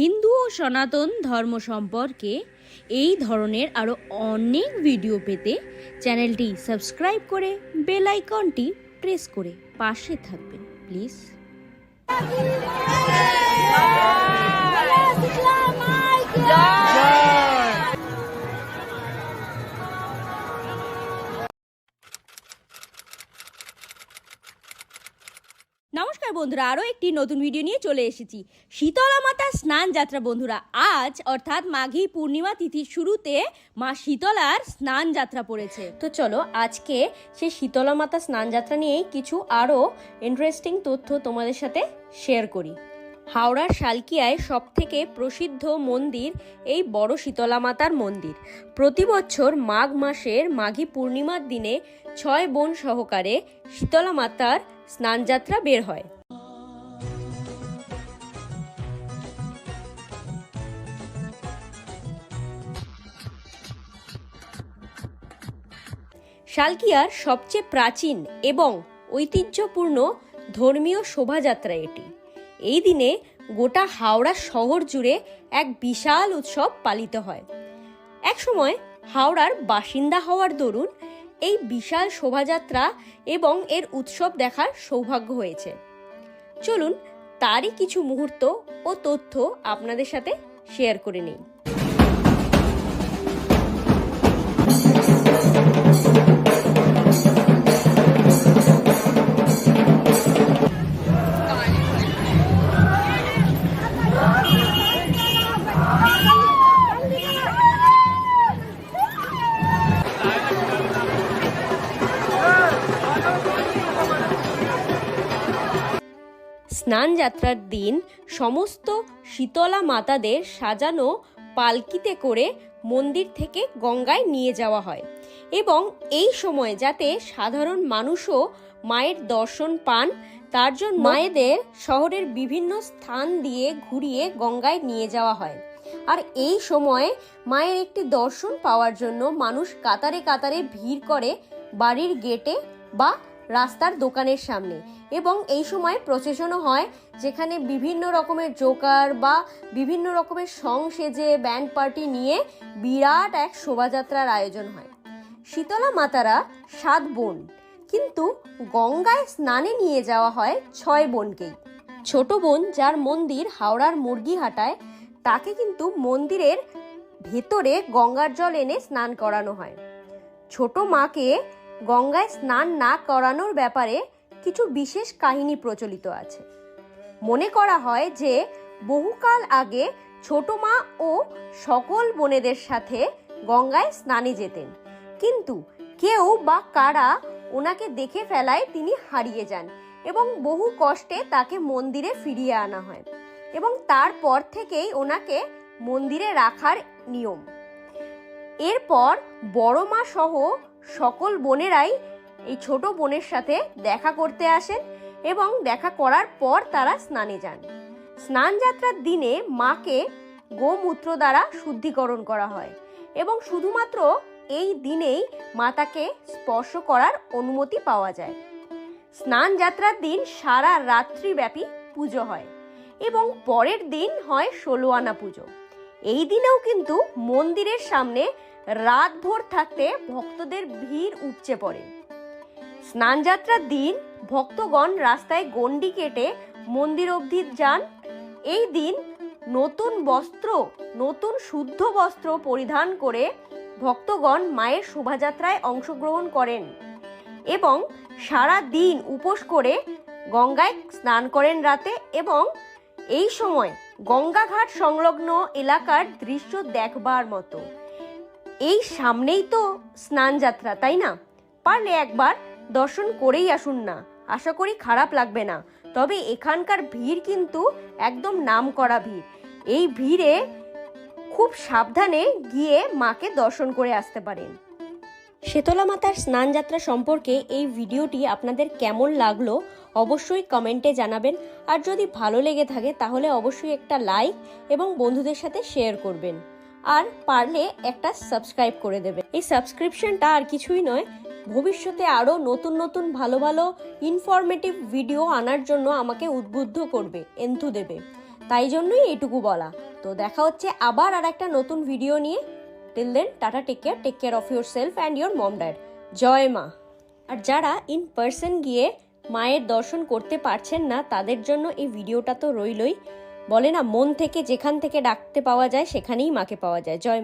হিন্দু ও সনাতন ধর্ম সম্পর্কে এই ধরনের আরও অনেক ভিডিও পেতে চ্যানেলটি সাবস্ক্রাইব করে বেল আইকনটি প্রেস করে পাশে থাকবেন প্লিজ নমস্কার বন্ধুরা, আরও একটি নতুন ভিডিও নিয়ে চলে এসেছি। শীতলা মাতার স্নান যাত্রা বন্ধুরা, আজ অর্থাৎ মাঘী পূর্ণিমা তিথির শুরুতে মা শীতলার স্নান যাত্রা পড়েছে। তো চলো, আজকে সেই শীতলা মাতা স্নান যাত্রা নিয়েই কিছু আরও ইন্টারেস্টিং তথ্য তোমাদের সাথে শেয়ার করি। হাওড়ার শালকিয়ায় সব থেকে প্রসিদ্ধ মন্দির এই বড় শীতলা মাতার মন্দির। প্রতি বছর মাঘ মাসের মাঘী পূর্ণিমার দিনে ছয় বোন সহকারে শীতলা মাতার স্নানযাত্রা বের হয়। শালকিয়ার সবচেয়ে প্রাচীন এবং ঐতিহ্যপূর্ণ ধর্মীয় শোভাযাত্রা এটি। এই দিনে গোটা হাওড়া শহর জুড়ে এক বিশাল উৎসব পালিত হয়। একসময় হাওড়ার বাসিন্দা হওয়ার দরুন এই বিশাল শোভাযাত্রা এবং এর উৎসব দেখার সৌভাগ্য হয়েছে। চলুন তারই কিছু মুহূর্ত ও তথ্য আপনাদের সাথে শেয়ার করে নিই। স্নান যাত্রার দিন সমস্ত শীতলা মাতাদের সাজানো পালকিতে করে মন্দির থেকে গঙ্গায় নিয়ে যাওয়া হয় এবং এই সময় যাতে সাধারণ মানুষও মায়ের দর্শন পান, তার জন্য মায়েদের শহরের বিভিন্ন স্থান দিয়ে ঘুরিয়ে গঙ্গায় নিয়ে যাওয়া হয়। আর এই সময়ে মায়ের একটি দর্শন পাওয়ার জন্য মানুষ কাতারে কাতারে ভিড় করে বাড়ির গেটে বা রাস্তার দোকানের সামনে। এবং এই সময় প্রসেশনও হয়, যেখানে বিভিন্ন রকমের জোকার বা বিভিন্ন রকমের সং সেজে ব্যান্ড পার্টি নিয়ে বিরাট এক শোভাযাত্রার আয়োজন হয়। শীতলা মাতারা সাত বোন, কিন্তু গঙ্গায় স্নানে নিয়ে যাওয়া হয় ছয় বোনকেই ছোট বোন যার মন্দির হাওড়ার মুরগিহাটায়, তাকে কিন্তু মন্দিরের ভেতরে গঙ্গার জল এনে স্নান করানো হয়। ছোট মাকে গঙ্গায় স্নান না করানোর ব্যাপারে কিছু বিশেষ কাহিনী প্রচলিত আছে। মনে করা হয় যে, বহুকাল আগে ছোট মা ও সকল বোনেদের সাথে গঙ্গায় স্নানে যেতেন। কিন্তু কেউ বা কারা ওনাকে দেখে ফেলায় তিনি হারিয়ে যান এবং বহু কষ্টে তাকে মন্দিরে ফিরিয়ে আনা হয় এবং তারপর থেকেই ওনাকে মন্দিরে রাখার নিয়ম। এরপর বড় মা সহ সকল বোনেরাই এই ছোট বোনের সাথে দেখা করতে আসেন এবং দেখা করার পর তারা স্নানে যান। স্নান যাত্রার দিনে মাকে গোমূত্র দ্বারা শুদ্ধিকরণ করা হয় এবং শুধুমাত্র এই দিনেই মাতাকে স্পর্শ করার অনুমতি পাওয়া যায়। স্নান যাত্রার দিন সারা রাত্রিব্যাপী পুজো হয় এবং পরের দিন হয় ষোলো আনা পুজো। এই দিনেও কিন্তু মন্দিরের সামনে রাতভর থাকতে ভক্তদের ভিড় উপচে পড়ে। স্নানযাত্রার দিন ভক্তগণ রাস্তায় গণ্ডি কেটে মন্দির অবধি যান। এই দিন নতুন বস্ত্র, নতুন শুদ্ধ বস্ত্র পরিধান করে ভক্তগণ মায়ের শোভাযাত্রায় অংশগ্রহণ করেন এবং সারা দিন উপোস করে গঙ্গায় স্নান করেন রাতে এবং এই সময় গঙ্গাঘাট সংলগ্ন এলাকার দৃশ্য দেখবার মতো। এই সামনেই তো স্নান যাত্রা, তাই না? পারলে একবার দর্শন করেই আসুন না। আশা করি খারাপ লাগবে না। তবে এখানকার ভিড় কিন্তু একদম নাম করা ভিড়। এই ভিড়ে খুব সাবধানে গিয়ে মাকে দর্শন করে আসতে পারেন। শীতলা মাতার স্নান যাত্রা সম্পর্কে এই ভিডিওটি আপনাদের কেমন লাগল অবশ্যই কমেন্টে জানাবেন। আর যদি ভালো লেগে থাকে, তাহলে অবশ্যই একটা লাইক এবং বন্ধুদের সাথে শেয়ার করবেন। আর পারলে একটা সাবস্ক্রাইব করে দেবে। এই সাবস্ক্রিপশনটা আর কিছুই নয়, ভবিষ্যতে আরও নতুন নতুন ভালো ভালো ইনফরমেটিভ ভিডিও আনার জন্য আমাকে উদ্বুদ্ধ করবে, এন্থু দেবে। তাই জন্যই এইটুকু বলা। তো দেখা হচ্ছে আবার আর একটা নতুন ভিডিও নিয়ে। Till then tata take care take care of yourself and your mom dad জয় মা। আর যারা ইন পার্সন গিয়ে মায়ের দর্শন করতে পারছেন না, তাদের জন্য এই ভিডিওটা তো রইলই। বলে না মন থেকে যেখান থেকে ডাকতে পাওয়া যায় সেখানেই মাকে পাওয়া যায় জয়।